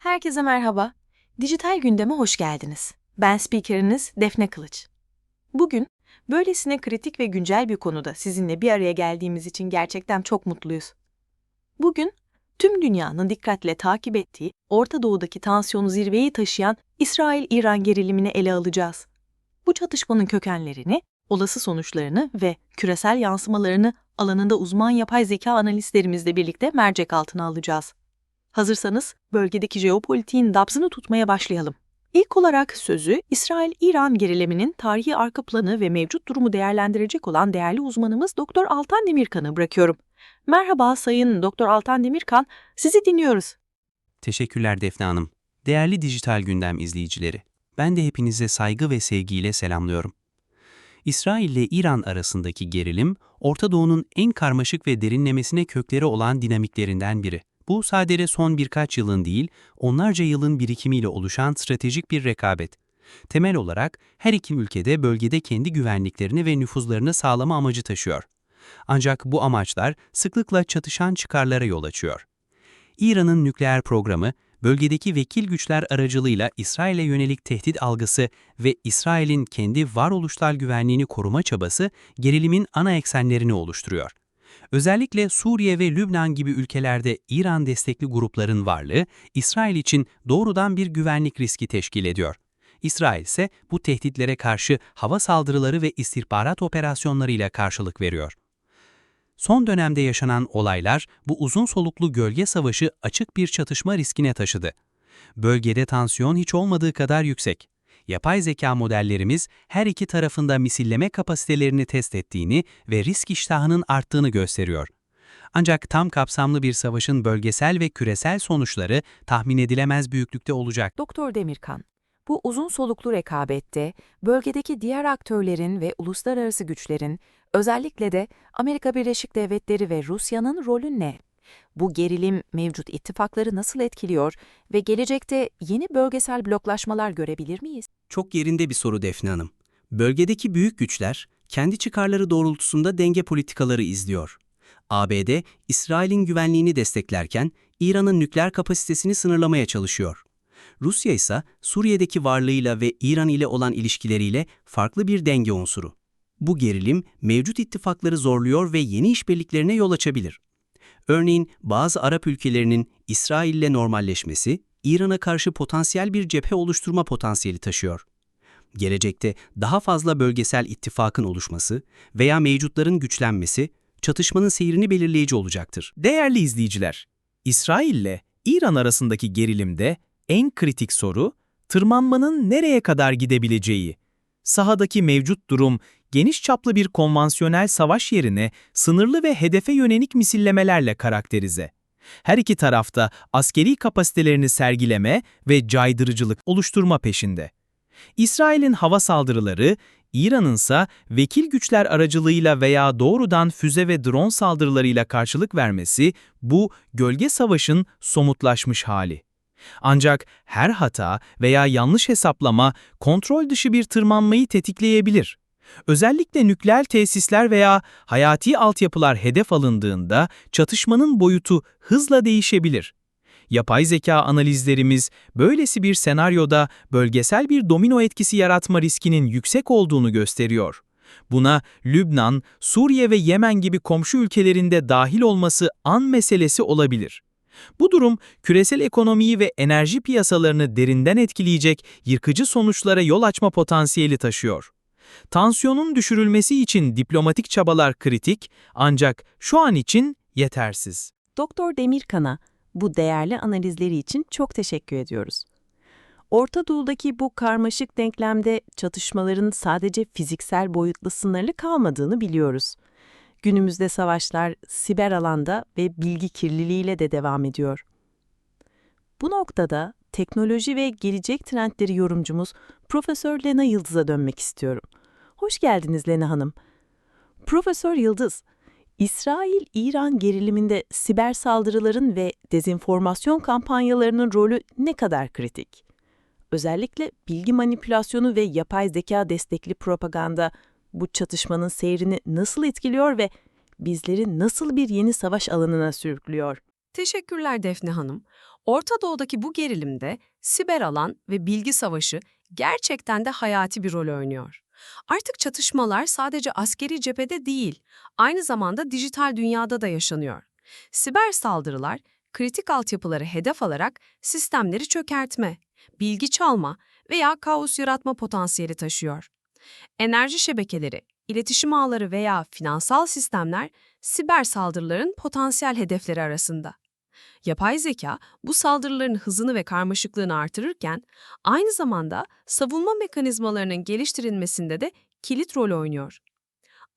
Herkese merhaba. Dijital gündeme hoş geldiniz. Ben spikeriniz Defne Kılıç. Bugün böylesine kritik ve güncel bir konuda sizinle bir araya geldiğimiz için gerçekten çok mutluyuz. Bugün tüm dünyanın dikkatle takip ettiği Orta Doğu'daki tansiyonu zirveyi taşıyan İsrail-İran gerilimini ele alacağız. Bu çatışmanın kökenlerini, olası sonuçlarını ve küresel yansımalarını alanında uzman yapay zeka analistlerimizle birlikte mercek altına alacağız. Hazırsanız bölgedeki jeopolitiğin nabzını tutmaya başlayalım. İlk olarak sözü İsrail-İran geriliminin tarihi arka planı ve mevcut durumu değerlendirecek olan değerli uzmanımız Doktor Altan Demirkan'a bırakıyorum. Merhaba Sayın Doktor Altan Demirkan, sizi dinliyoruz. Teşekkürler Defne Hanım. Değerli dijital gündem izleyicileri, ben de hepinize saygı ve sevgiyle selamlıyorum. İsrail ile İran arasındaki gerilim, Orta Doğu'nun en karmaşık ve derinlemesine kökleri olan dinamiklerinden biri. Bu sadece son birkaç yılın değil, onlarca yılın birikimiyle oluşan stratejik bir rekabet. Temel olarak her iki ülkede bölgede kendi güvenliklerini ve nüfuzlarını sağlama amacı taşıyor. Ancak bu amaçlar sıklıkla çatışan çıkarlara yol açıyor. İran'ın nükleer programı, bölgedeki vekil güçler aracılığıyla İsrail'e yönelik tehdit algısı ve İsrail'in kendi varoluşsal güvenliğini koruma çabası gerilimin ana eksenlerini oluşturuyor. Özellikle Suriye ve Lübnan gibi ülkelerde İran destekli grupların varlığı, İsrail için doğrudan bir güvenlik riski teşkil ediyor. İsrail ise bu tehditlere karşı hava saldırıları ve istihbarat operasyonlarıyla karşılık veriyor. Son dönemde yaşanan olaylar bu uzun soluklu gölge savaşı açık bir çatışma riskine taşıdı. Bölgede tansiyon hiç olmadığı kadar yüksek. Yapay zeka modellerimiz her iki tarafında misilleme kapasitelerini test ettiğini ve risk iştahının arttığını gösteriyor. Ancak tam kapsamlı bir savaşın bölgesel ve küresel sonuçları tahmin edilemez büyüklükte olacak. Doktor Demirkan, bu uzun soluklu rekabette bölgedeki diğer aktörlerin ve uluslararası güçlerin, özellikle de Amerika Birleşik Devletleri ve Rusya'nın rolü ne? Bu gerilim mevcut ittifakları nasıl etkiliyor ve gelecekte yeni bölgesel bloklaşmalar görebilir miyiz? Çok yerinde bir soru Defne Hanım. Bölgedeki büyük güçler kendi çıkarları doğrultusunda denge politikaları izliyor. ABD, İsrail'in güvenliğini desteklerken İran'ın nükleer kapasitesini sınırlamaya çalışıyor. Rusya ise Suriye'deki varlığıyla ve İran ile olan ilişkileriyle farklı bir denge unsuru. Bu gerilim mevcut ittifakları zorluyor ve yeni işbirliklerine yol açabilir. Örneğin bazı Arap ülkelerinin İsrail ile normalleşmesi, İran'a karşı potansiyel bir cephe oluşturma potansiyeli taşıyor. Gelecekte daha fazla bölgesel ittifakın oluşması veya mevcutların güçlenmesi, çatışmanın seyrini belirleyici olacaktır. Değerli izleyiciler, İsrail ile İran arasındaki gerilimde en kritik soru, tırmanmanın nereye kadar gidebileceği. Sahadaki mevcut durum, geniş çaplı bir konvansiyonel savaş yerine sınırlı ve hedefe yönelik misillemelerle karakterize. Her iki tarafta askeri kapasitelerini sergileme ve caydırıcılık oluşturma peşinde. İsrail'in hava saldırıları, İran'ın ise vekil güçler aracılığıyla veya doğrudan füze ve drone saldırılarıyla karşılık vermesi bu gölge savaşın somutlaşmış hali. Ancak her hata veya yanlış hesaplama kontrol dışı bir tırmanmayı tetikleyebilir. Özellikle nükleer tesisler veya hayati altyapılar hedef alındığında çatışmanın boyutu hızla değişebilir. Yapay zeka analizlerimiz böylesi bir senaryoda bölgesel bir domino etkisi yaratma riskinin yüksek olduğunu gösteriyor. Buna Lübnan, Suriye ve Yemen gibi komşu ülkelerinde dahil olması an meselesi olabilir. Bu durum küresel ekonomiyi ve enerji piyasalarını derinden etkileyecek yıkıcı sonuçlara yol açma potansiyeli taşıyor. Tansiyonun düşürülmesi için diplomatik çabalar kritik ancak şu an için yetersiz. Doktor Demirkan'a bu değerli analizleri için çok teşekkür ediyoruz. Orta Doğu'daki bu karmaşık denklemde çatışmaların sadece fiziksel boyutla sınırlı kalmadığını biliyoruz. Günümüzde savaşlar siber alanda ve bilgi kirliliğiyle de devam ediyor. Bu noktada teknoloji ve gelecek trendleri yorumcumuz Profesör Lena Yıldız'a dönmek istiyorum. Hoş geldiniz Lena Hanım. Profesör Yıldız, İsrail-İran geriliminde siber saldırıların ve dezenformasyon kampanyalarının rolü ne kadar kritik? Özellikle bilgi manipülasyonu ve yapay zeka destekli propaganda bu çatışmanın seyrini nasıl etkiliyor ve bizleri nasıl bir yeni savaş alanına sürüklüyor? Teşekkürler Defne Hanım. Orta Doğu'daki bu gerilimde siber alan ve bilgi savaşı gerçekten de hayati bir rol oynuyor. Artık çatışmalar sadece askeri cephede değil, aynı zamanda dijital dünyada da yaşanıyor. Siber saldırılar, kritik altyapıları hedef alarak sistemleri çökertme, bilgi çalma veya kaos yaratma potansiyeli taşıyor. Enerji şebekeleri, iletişim ağları veya finansal sistemler siber saldırıların potansiyel hedefleri arasında. Yapay zeka bu saldırıların hızını ve karmaşıklığını artırırken aynı zamanda savunma mekanizmalarının geliştirilmesinde de kilit rol oynuyor.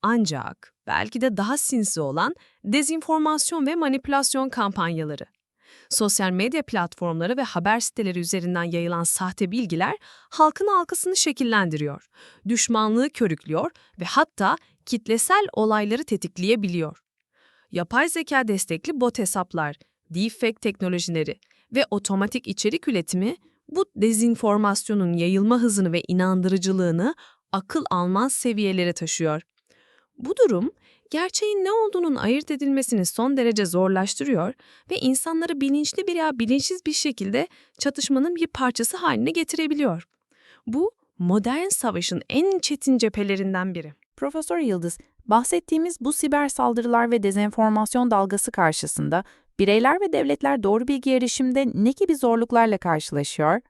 Ancak belki de daha sinsi olan dezinformasyon ve manipülasyon kampanyaları. Sosyal medya platformları ve haber siteleri üzerinden yayılan sahte bilgiler halkın algısını şekillendiriyor, düşmanlığı körüklüyor ve hatta kitlesel olayları tetikleyebiliyor. Yapay zeka destekli bot hesaplar, deepfake teknolojileri ve otomatik içerik üretimi bu dezinformasyonun yayılma hızını ve inandırıcılığını akıl almaz seviyelere taşıyor. Bu durum, gerçeğin ne olduğunun ayırt edilmesini son derece zorlaştırıyor ve insanları bilinçli veya bilinçsiz bir şekilde çatışmanın bir parçası haline getirebiliyor. Bu, modern savaşın en çetin cephelerinden biri. Profesör Yıldız, bahsettiğimiz bu siber saldırılar ve dezenformasyon dalgası karşısında bireyler ve devletler doğru bilgi erişimde ne gibi zorluklarla karşılaşıyor?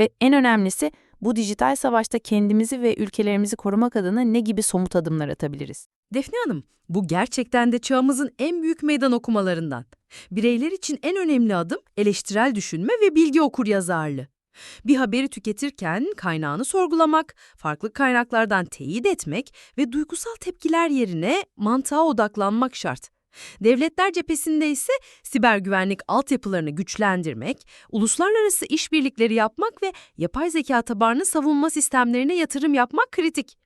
Ve en önemlisi bu dijital savaşta kendimizi ve ülkelerimizi korumak adına ne gibi somut adımlar atabiliriz? Defne Hanım, bu gerçekten de çağımızın en büyük meydan okumalarından. Bireyler için en önemli adım eleştirel düşünme ve bilgi okuryazarlığı. Bir haberi tüketirken kaynağını sorgulamak, farklı kaynaklardan teyit etmek ve duygusal tepkiler yerine mantığa odaklanmak şart. Devletler cephesinde ise siber güvenlik altyapılarını güçlendirmek, uluslararası işbirlikleri yapmak ve yapay zeka tabanlı savunma sistemlerine yatırım yapmak kritik.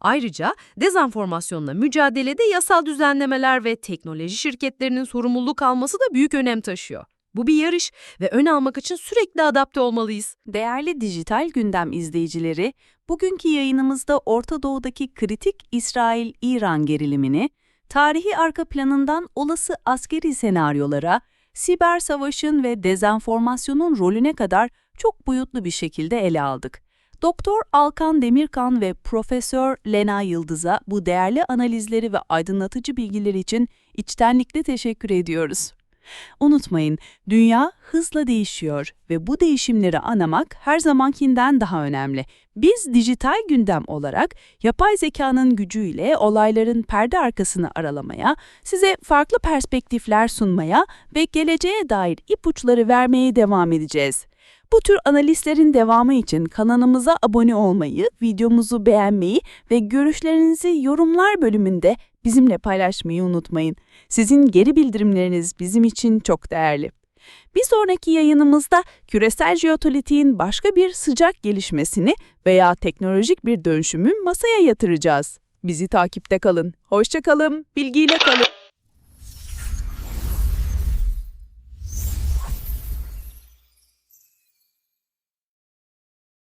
Ayrıca dezenformasyonla mücadelede yasal düzenlemeler ve teknoloji şirketlerinin sorumluluk alması da büyük önem taşıyor. Bu bir yarış ve ön almak için sürekli adapte olmalıyız. Değerli dijital gündem izleyicileri, bugünkü yayınımızda Orta Doğu'daki kritik İsrail-İran gerilimini, tarihi arka planından olası askeri senaryolara, siber savaşın ve dezenformasyonun rolüne kadar çok boyutlu bir şekilde ele aldık. Doktor Alkan Demirkan ve Profesör Lena Yıldız'a bu değerli analizleri ve aydınlatıcı bilgiler için içtenlikle teşekkür ediyoruz. Unutmayın, dünya hızla değişiyor ve bu değişimleri anlamak her zamankinden daha önemli. Biz dijital gündem olarak yapay zekanın gücüyle olayların perde arkasını aralamaya, size farklı perspektifler sunmaya ve geleceğe dair ipuçları vermeye devam edeceğiz. Bu tür analizlerin devamı için kanalımıza abone olmayı, videomuzu beğenmeyi ve görüşlerinizi yorumlar bölümünde bizimle paylaşmayı unutmayın. Sizin geri bildirimleriniz bizim için çok değerli. Bir sonraki yayınımızda küresel jeopolitiğin başka bir sıcak gelişmesini veya teknolojik bir dönüşümü masaya yatıracağız. Bizi takipte kalın. Hoşça kalın, bilgiyle kalın.